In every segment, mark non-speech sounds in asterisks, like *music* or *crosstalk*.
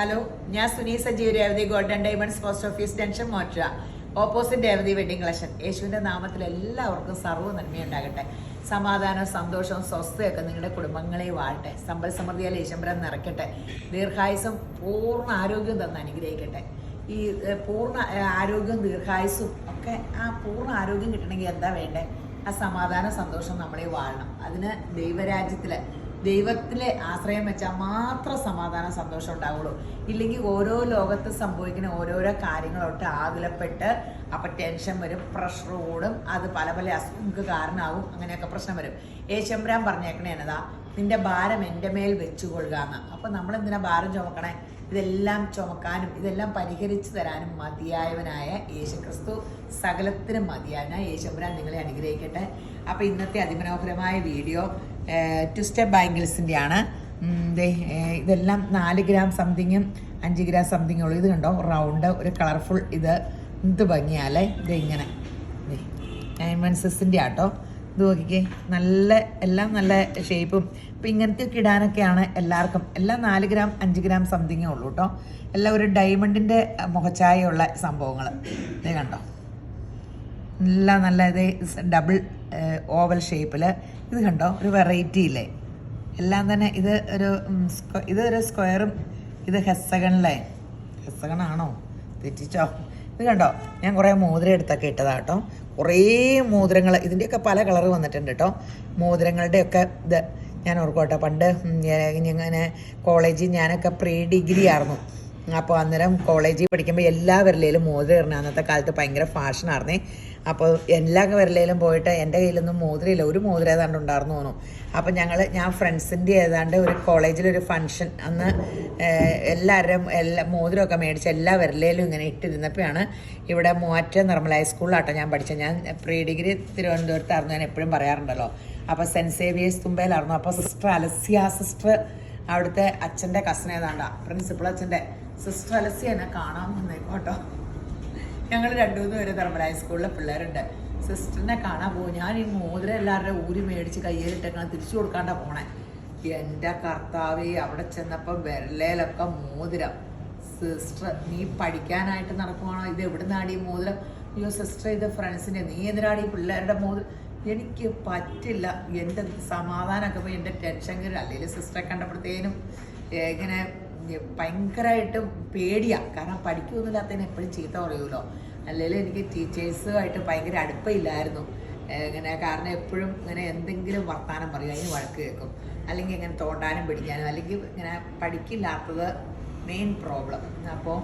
Hello ഞാൻ Suni Sajeev Revathi golden diamonds post office tension മോട്ര opposite Revathi wedding collection. യേശുവിന്റെ നാമത്തിൽ എല്ലാവർക്കും സർവ നന്മയുണ്ടാകട്ടെ. സമാധാനവും സന്തോഷവും സ്വസ്ഥയൊക്കെ നിങ്ങളുടെ കുടുംബങ്ങളെ വാഴട്ടെ. സമ്പൽ സമൃദ്ധിയാൽ ഈശംബരം നിറയ്ക്കട്ടെ. ദീർഘായുസും പൂർണ ആരോഗ്യം തന്ന് അനുഗ്രഹിക്കട്ടെ. ഈ പൂർണ ആരോഗ്യം ദീർഘായുസും ഒക്കെ ആ പൂർണ ആരോഗ്യം കിട്ടണമെങ്കിൽ എന്താ വേണ്ടേ? ആ സമാധാന സന്തോഷം നമ്മളെ വാഴണം. അതിന് ദൈവരാജ്യത്തിൽ ദൈവത്തിലെ ആശ്രയം വെച്ചാൽ മാത്രം സമാധാനം സന്തോഷം ഉണ്ടാവുള്ളൂ. ഇല്ലെങ്കിൽ ഓരോ ലോകത്ത് സംഭവിക്കുന്ന ഓരോരോ കാര്യങ്ങളോട്ട് ആകുലപ്പെട്ട് അപ്പൊ ടെൻഷൻ വരും പ്രഷർ കൂടും അത് പല പല അസുഖങ്ങൾക്ക് കാരണമാവും അങ്ങനെയൊക്കെ പ്രശ്നം വരും. യേശംബ്രാൻ പറഞ്ഞേക്കണേ എന്നതാ നിന്റെ ഭാരം എന്റെ മേൽ വെച്ചുകൊള്ളുക എന്ന്. അപ്പൊ നമ്മൾ എന്തിനാ ഭാരം ചുമക്കണേ? ഇതെല്ലാം ചുമക്കാനും ഇതെല്ലാം പരിഹരിച്ചു തരാനും മതിയായവനായ യേശുക്രിസ്തു സകലത്തിനും മതിയായവനായ യേശുബ്രാൻ നിങ്ങളെ അനുഗ്രഹിക്കട്ടെ. അപ്പോൾ ഇന്നത്തെ അതിമനോഹരമായ വീഡിയോ ട്വിസ്റ്റർ ബാംഗിൾസിന്റെ ആണ് ഇതെല്ലാം നാല് ഗ്രാം സംതിങ്ങും അഞ്ച് ഗ്രാം സംതിങ്ങും ഉള്ളൂ. ഇത് കണ്ടോ? റൗണ്ട് ഒരു കളർഫുൾ ഇത് എന്ത് ഭംഗിയാലേ ഇത് ഇങ്ങനെ. നയൻ വൺ സിക്സിന്റെ ആട്ടോ. ഇത് നോക്കിക്കേ. നല്ല എല്ലാം നല്ല ഷേപ്പും ഇപ്പം ഇങ്ങനത്തെ ഒക്കെ ഇടാനൊക്കെയാണ് എല്ലാവർക്കും എല്ലാം നാല് ഗ്രാം അഞ്ച് ഗ്രാം സംതിങ്ങേ ഉള്ളൂ കേട്ടോ എല്ലാം ഒരു ഡയമണ്ടിന്റെ മുഖച്ചായുള്ള സംഭവങ്ങൾ ഇത് കണ്ടോ? എല്ലാം നല്ല ഇത് ഡബിൾ ഓവൽ ഷേപ്പിൽ ഇത് കണ്ടോ? ഒരു വെറൈറ്റി ഇല്ലേ എല്ലാം തന്നെ ഇത് ഒരു ഇത് ഒരു സ്ക്വയറും ഇത് ഹെസഗണിലെ ഹെസഗണാണോ തെറ്റിച്ചോ? ഇത് കണ്ടോ? ഞാൻ കുറേ മോതിരം എടുത്തൊക്കെ ഇട്ടതാ കേട്ടോ. കുറേ മോതിരങ്ങൾ ഇതിന്റെയൊക്കെ പല കളർ വന്നിട്ടുണ്ട് കേട്ടോ. മോതിരങ്ങളുടെയൊക്കെ ഇത് ഞാൻ ഓർക്കോട്ടെ പണ്ട് ഇങ്ങനെ കോളേജിൽ ഞാനൊക്കെ പ്രീ ഡിഗ്രി ആയിരുന്നു. അപ്പോൾ അന്നേരം കോളേജിൽ പഠിക്കുമ്പോൾ എല്ലാ വിരലിലും മോതിരം അന്നത്തെ കാലത്ത് ഭയങ്കര ഫാഷനായിരുന്നേ അപ്പോൾ എല്ലാ വിരലിലും പോയിട്ട് എന്റെ കയ്യിലൊന്നും മോതിരമില്ല. ഒരു മോതിരം ഏതാണ്ട് ഉണ്ടായിരുന്നു തോന്നും അപ്പോൾ ഞങ്ങൾ ഞാൻ ഫ്രണ്ട്സിന്റെ ഏതാണ്ട് ഒരു കോളേജിലൊരു ഫംഗ്ഷൻ അന്ന് എല്ലാവരും എല്ലാ മോതിരമൊക്കെ മേടിച്ച് എല്ലാ വിരലിലും ഇങ്ങനെ ഇട്ടിരുന്നപ്പോഴാണ് ഇവിടെ മൂവാറ്റ നിർമ്മല ഹൈസ്കൂളിലാട്ടോ ഞാൻ പഠിച്ചത്. ഞാൻ പ്രീ ഡിഗ്രി തിരുവനന്തപുരത്തായിരുന്നു ഞാൻ എപ്പോഴും പറയാറുണ്ടല്ലോ. അപ്പോൾ സെന്റ് സേവിയേഴ്സ് തുമ്പയിലായിരുന്നു. അപ്പോൾ സിസ്റ്റർ അലസ്യ സിസ്റ്റർ അവിടുത്തെ അച്ഛന്റെ കസിൻ പ്രിൻസിപ്പൾ അച്ഛന്റെ സിസ്റ്റർ അലസി എന്നെ കാണാൻ വന്നേക്കോട്ടോ ഞങ്ങൾ രണ്ടു മൂന്ന് പേര് ധർമ്മല ഹൈസ്കൂളിലെ പിള്ളേരുണ്ട്. സിസ്റ്ററിനെ കാണാൻ പോകും. ഞാൻ ഈ മോതിരം എല്ലാവരുടെ ഊരി മേടിച്ച് കയ്യിലിട്ടേക്കണം തിരിച്ചു കൊടുക്കാണ്ട പോണേ. എന്റെ കർത്താവ് അവിടെ ചെന്നപ്പോൾ വിരലയിലൊക്കെ മോതിരം. സിസ്റ്റർ നീ പഠിക്കാനായിട്ട് നടക്കുവാണോ? ഇത് എവിടുന്നാണ് ഈ മോതിരം? അയ്യോ സിസ്റ്റർ ഇത് ഫ്രണ്ട്സിന്റെ നീ എന്തിനാടി ഈ പിള്ളേരുടെ മോതിരം? എനിക്ക് പറ്റില്ല. എന്റെ സമാധാനമൊക്കെ പോയി എന്റെ ടെൻഷൻ കയറി. അല്ലെങ്കിൽ സിസ്റ്ററെ കണ്ടപ്പോഴത്തേനും എങ്ങനെ ഭയങ്കരമായിട്ട് പേടിയാ. കാരണം പഠിക്കുന്നില്ലാത്തതിന് എപ്പോഴും ചീത്ത പറയുമല്ലോ അല്ലെങ്കിൽ എനിക്ക് ടീച്ചേഴ്സുമായിട്ട് ഭയങ്കര അടുപ്പമില്ലായിരുന്നു. ഇങ്ങനെ കാരണം എപ്പോഴും ഇങ്ങനെ എന്തെങ്കിലും വർത്താനം പറയും. അതിന് വഴക്ക് കേൾക്കും. അല്ലെങ്കിൽ ഇങ്ങനെ തോണ്ടാനും പിടിക്കാനും. അല്ലെങ്കിൽ ഇങ്ങനെ പഠിക്കില്ലാത്തത് മെയിൻ പ്രോബ്ലം അപ്പോൾ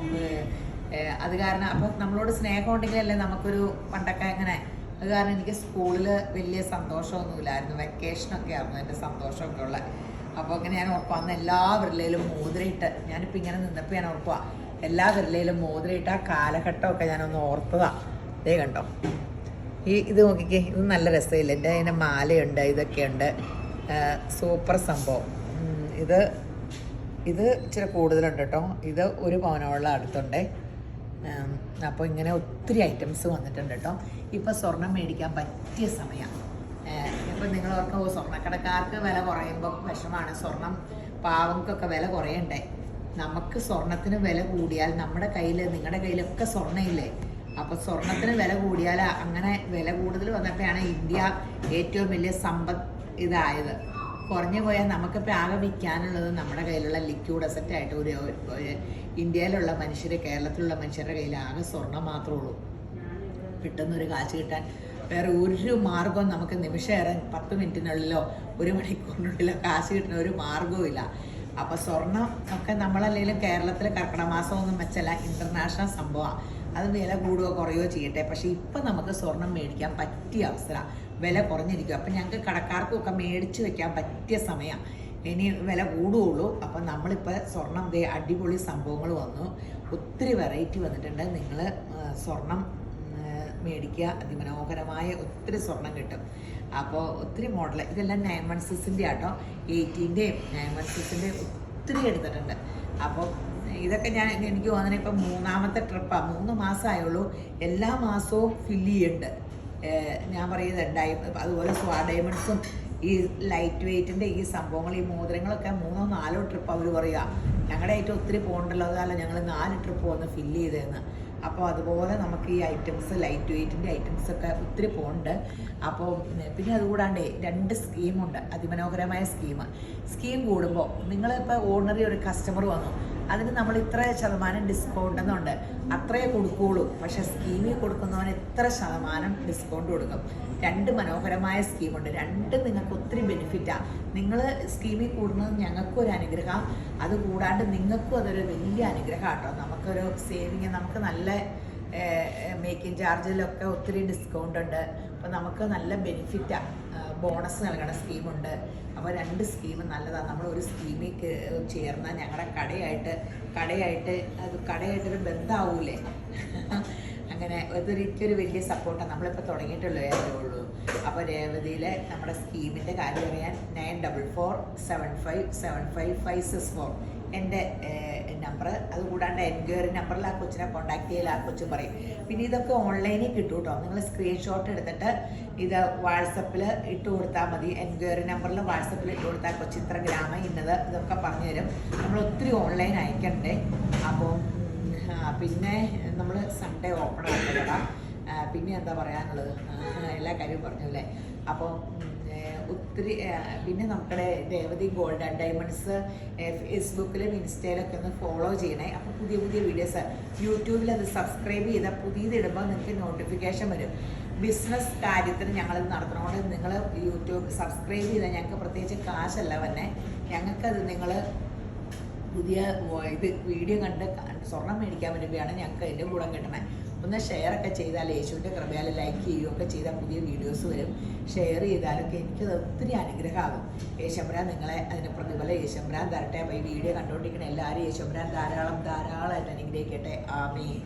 അത് കാരണം അപ്പം നമ്മളോട് സ്നേഹം ഉണ്ടെങ്കിലല്ലേ നമുക്കൊരു പണ്ടൊക്കെ ഇങ്ങനെ അത് കാരണം എനിക്ക് സ്കൂളിൽ വലിയ സന്തോഷമൊന്നുമില്ലായിരുന്നു. വെക്കേഷനൊക്കെ ആയിരുന്നു. എന്റെ സന്തോഷമൊക്കെ ഉള്ള അപ്പോൾ അങ്ങനെ ഞാൻ ഓർക്കുക അന്ന് എല്ലാ വിരലയിലും മോതിരയിട്ട് ഞാനിപ്പോൾ ഇങ്ങനെ നിന്നപ്പോൾ ഞാൻ ഓർക്കുക എല്ലാ വിരലയിലും മോതിരയിട്ട് ആ കാലഘട്ടമൊക്കെ ഞാനൊന്ന് ഓർത്തതാ. ദേ കണ്ടോ? ഈ ഇത് നോക്കിക്കേ ഇത് നല്ല രസമില്ല. എന്റെ അതിന് മാലയുണ്ട് ഇതൊക്കെയുണ്ട്. സൂപ്പർ സംഭവം. ഇത് ഇത് ഇച്ചിരി കൂടുതലുണ്ട് കേട്ടോ. ഇത് ഒരു പവനോളം അടുത്തുണ്ട്. അപ്പോൾ ഇങ്ങനെ ഒത്തിരി ഐറ്റംസ് വന്നിട്ടുണ്ട് കേട്ടോ. ഇപ്പോൾ സ്വർണം മേടിക്കാൻ പറ്റിയ സമയം. ഇപ്പം നിങ്ങൾ ഓർക്കും സ്വർണക്കടക്കാർക്ക് വില കുറയുമ്പോൾ വിഷമാണ്. സ്വർണം പാവങ്ങൾക്കൊക്കെ വില കുറയണ്ടേ? നമുക്ക് സ്വർണത്തിന് വില കൂടിയാൽ നമ്മുടെ കയ്യിൽ നിങ്ങളുടെ കയ്യിലൊക്കെ സ്വർണയില്ലേ? അപ്പോൾ സ്വർണത്തിന് വില കൂടിയാൽ അങ്ങനെ വില കൂടുതൽ വന്നപ്പോഴാണ് ഇന്ത്യ ഏറ്റവും വലിയ സമ്പദ് ഇതായത്. കുറഞ്ഞു പോയാൽ നമുക്കിപ്പോൾ ആകെ വിൽക്കാനുള്ളത് നമ്മുടെ കയ്യിലുള്ള ലിക്വിഡ് അസറ്റ് ആയിട്ട് ഒരു ഒരു ഇന്ത്യയിലുള്ള മനുഷ്യർ കേരളത്തിലുള്ള മനുഷ്യരുടെ കയ്യിൽ ആകെ സ്വർണം മാത്രമേ ഉള്ളൂ. കിട്ടുന്ന ഒരു കാശ് കിട്ടാൻ വേറെ ഒരു മാർഗവും നമുക്ക് നിമിഷേറെ പത്ത് മിനിറ്റിനുള്ളിലോ ഒരു മണിക്കൂറിനുള്ളിലോ കാശ് കിട്ടുന്ന ഒരു മാർഗവും ഇല്ല. അപ്പോൾ സ്വർണം ഒക്കെ നമ്മളല്ലെങ്കിലും കേരളത്തിൽ കർക്കിടമാസം ഒന്നും വെച്ചല്ല ഇന്റർനാഷണൽ സംഭവമാണ് അത് വില കൂടുകയോ കുറയോ ചെയ്യട്ടെ. പക്ഷേ ഇപ്പം നമുക്ക് സ്വർണം മേടിക്കാൻ പറ്റിയ അവസരം. വില കുറഞ്ഞിരിക്കും അപ്പം ഞങ്ങൾക്ക് കടക്കാർക്കും ഒക്കെ മേടിച്ച് വെക്കാൻ പറ്റിയ സമയം. ഇനി വില കൂടുകയുള്ളൂ. അപ്പം നമ്മളിപ്പോൾ സ്വർണം അടിപൊളി സംഭവങ്ങൾ വന്നു. ഒത്തിരി വെറൈറ്റി വന്നിട്ടുണ്ട്. നിങ്ങൾ സ്വർണം മേടിക്കുക. അതിമനോഹരമായ ഒത്തിരി സ്വർണം കിട്ടും. അപ്പോൾ ഒത്തിരി മോഡൽ ഇതെല്ലാം നയൻ വൺ സിക്സിന്റെ ആട്ടോ. എയ്റ്റീന്റെയും നയൻ വൺ സിക്സിന്റെയും ഒത്തിരി എടുത്തിട്ടുണ്ട്. അപ്പോൾ ഇതൊക്കെ ഞാൻ എനിക്ക് തോന്നുന്നത് ഇപ്പം മൂന്നാമത്തെ ട്രിപ്പാണ് മൂന്ന് മാസമായുള്ളൂ എല്ലാ മാസവും ഫില്ല് ചെയ്യുന്നുണ്ട്. ഞാൻ പറയുന്നത് ഡൈ അതുപോലെ സ്വാ ഡയമണ്ട്സും ഈ ലൈറ്റ് വെയ്റ്റിന്റെ ഈ സംഭവങ്ങൾ ഈ മോതിരങ്ങളൊക്കെ മൂന്നോ നാലോ ട്രിപ്പ് അവർ പറയുക. ഞങ്ങളുടെ ഏറ്റവും ഒത്തിരി പോകണ്ടല്ലോ. അതല്ല ഞങ്ങൾ നാല് ട്രിപ്പ് വന്ന് ഫില്ല് ചെയ്തതെന്ന് അപ്പോൾ അതുപോലെ നമുക്ക് ഈ ഐറ്റംസ് ലൈറ്റ് വെയ്റ്റിന്റെ ഐറ്റംസ് ഒക്കെ ഒത്തിരി പോകുന്നുണ്ട് അപ്പോൾ പിന്നെ അതുകൂടാണ്ട് രണ്ട് സ്കീമുണ്ട് അതിമനോഹരമായ സ്കീം സ്കീം കൂടുമ്പോൾ നിങ്ങളിപ്പോൾ ഓർഡിനറി ഒരു കസ്റ്റമർ വന്നു. അതിന് നമ്മൾ ഇത്ര ശതമാനം ഡിസ്കൗണ്ട് എന്നുണ്ട്. അത്രയേ കൊടുക്കുകയുള്ളൂ പക്ഷെ സ്കീമിൽ കൊടുക്കുന്നവൻ എത്ര ശതമാനം ഡിസ്കൗണ്ട് കൊടുക്കും. രണ്ട് മനോഹരമായ സ്കീമുണ്ട് രണ്ട് നിങ്ങൾക്ക് ഒത്തിരി ബെനിഫിറ്റാണ് നിങ്ങൾ സ്കീമിൽ കൂടുന്നത് ഞങ്ങൾക്കും ഒരു അനുഗ്രഹം. അത് കൂടാണ്ട് നിങ്ങൾക്കും അതൊരു വലിയ അനുഗ്രഹം കേട്ടോ നമുക്കൊരു സേവിങ് നമുക്ക് നല്ല മേക്കിംഗ് ചാർജിലൊക്കെ ഒത്തിരി ഡിസ്കൗണ്ട് ഉണ്ട്. അപ്പോൾ നമുക്ക് നല്ല ബെനിഫിറ്റാണ് ബോണസ് നൽകണ സ്കീമുണ്ട് അപ്പോൾ രണ്ട് സ്കീം നല്ലതാണ് നമ്മൾ ഒരു സ്കീമിൽ ചേർന്നാൽ ഞങ്ങളുടെ കടയായിട്ട് കടയായിട്ട് അത് കടയായിട്ടൊരു ബന്ധമാവൂലേ *laughs* അങ്ങനെ അതൊരു എനിക്കൊരു വലിയ സപ്പോർട്ടാണ് നമ്മളിപ്പോൾ തുടങ്ങിയിട്ടുള്ളൂ ഉള്ളൂ അപ്പോൾ രേവതിയിലെ നമ്മുടെ സ്കീമിന്റെ കാര്യം അറിയാൻ nine double four seven five seven five five six four എന്റെ നമ്പർ അതുകൂടാണ്ട് എൻക്വയറി നമ്പറിൽ ആ കൊച്ചിനെ കോൺടാക്ട് ചെയ്യൽ ആ കൊച്ചു പറയും. പിന്നെ ഇതൊക്കെ ഓൺലൈനിൽ കിട്ടും കേട്ടോ നിങ്ങൾ സ്ക്രീൻഷോട്ട് എടുത്തിട്ട് ഇത് വാട്സപ്പിൽ ഇട്ട് കൊടുത്താൽ മതി. എൻക്വയറി നമ്പറിൽ വാട്സപ്പിൽ ഇട്ട് കൊടുത്താൽ കൊച്ചി ഇത്ര ഗ്രാമം ഇന്നത് ഇതൊക്കെ പറഞ്ഞു തരും. നമ്മൾ ഒത്തിരി ഓൺലൈൻ അയക്കണ്ടേ? അപ്പോൾ പിന്നെ നമ്മൾ സൺഡേ ഓപ്പൺ ആക്കില്ല പിന്നെ എന്താ പറയാനുള്ളത്? എല്ലാ കാര്യവും പറഞ്ഞു അല്ലേ? അപ്പോൾ ഒത്തിരി പിന്നെ നമ്മുടെ രേവതി ഗോൾഡ് ആൻഡ് ഡയമണ്ട്സ് ഫേസ്ബുക്കിലും ഇൻസ്റ്റയിലൊക്കെ ഒന്ന് ഫോളോ ചെയ്യണേ. അപ്പോൾ പുതിയ പുതിയ വീഡിയോസ് യൂട്യൂബിൽ അത് സബ്സ്ക്രൈബ് ചെയ്താൽ പുതിയത് ഇടുമ്പോൾ നിങ്ങൾക്ക് നോട്ടിഫിക്കേഷൻ വരും. ബിസിനസ് കാര്യത്തിന് ഞങ്ങൾ നടത്തണോണ്ട് നിങ്ങൾ യൂട്യൂബ് സബ്സ്ക്രൈബ് ചെയ്താൽ ഞങ്ങൾക്ക് പ്രത്യേകിച്ച് കാശല്ല തന്നെ ഞങ്ങൾക്കത് നിങ്ങൾ പുതിയ ഇത് വീഡിയോ കണ്ട് സ്വർണം മേടിക്കാൻ വേണ്ടിയാണ് ഞങ്ങൾക്ക് അതിന്റെ ഗുണം കിട്ടണേ. ഒന്ന് ഷെയർ ഒക്കെ ചെയ്താൽ യേശുവിന്റെ കൃപയാൽ ലൈക്ക് ചെയ്യുകയൊക്കെ ചെയ്താൽ പുതിയ വീഡിയോസ് വരും. ഷെയർ ചെയ്താലൊക്കെ എനിക്കത് ഒത്തിരി അനുഗ്രഹമാകും. യേശംബ്രാൻ നിങ്ങളെ അതിന് പ്രതിഫലം യേശംബ്രാൻ തരട്ടെ. അപ്പോൾ ഈ വീഡിയോ കണ്ടുകൊണ്ടിരിക്കുന്ന എല്ലാവരും യേശംബ്രാൻ ധാരാളം ധാരാളമായിട്ട് അനുഗ്രഹിക്കട്ടെ. ആമീൻ.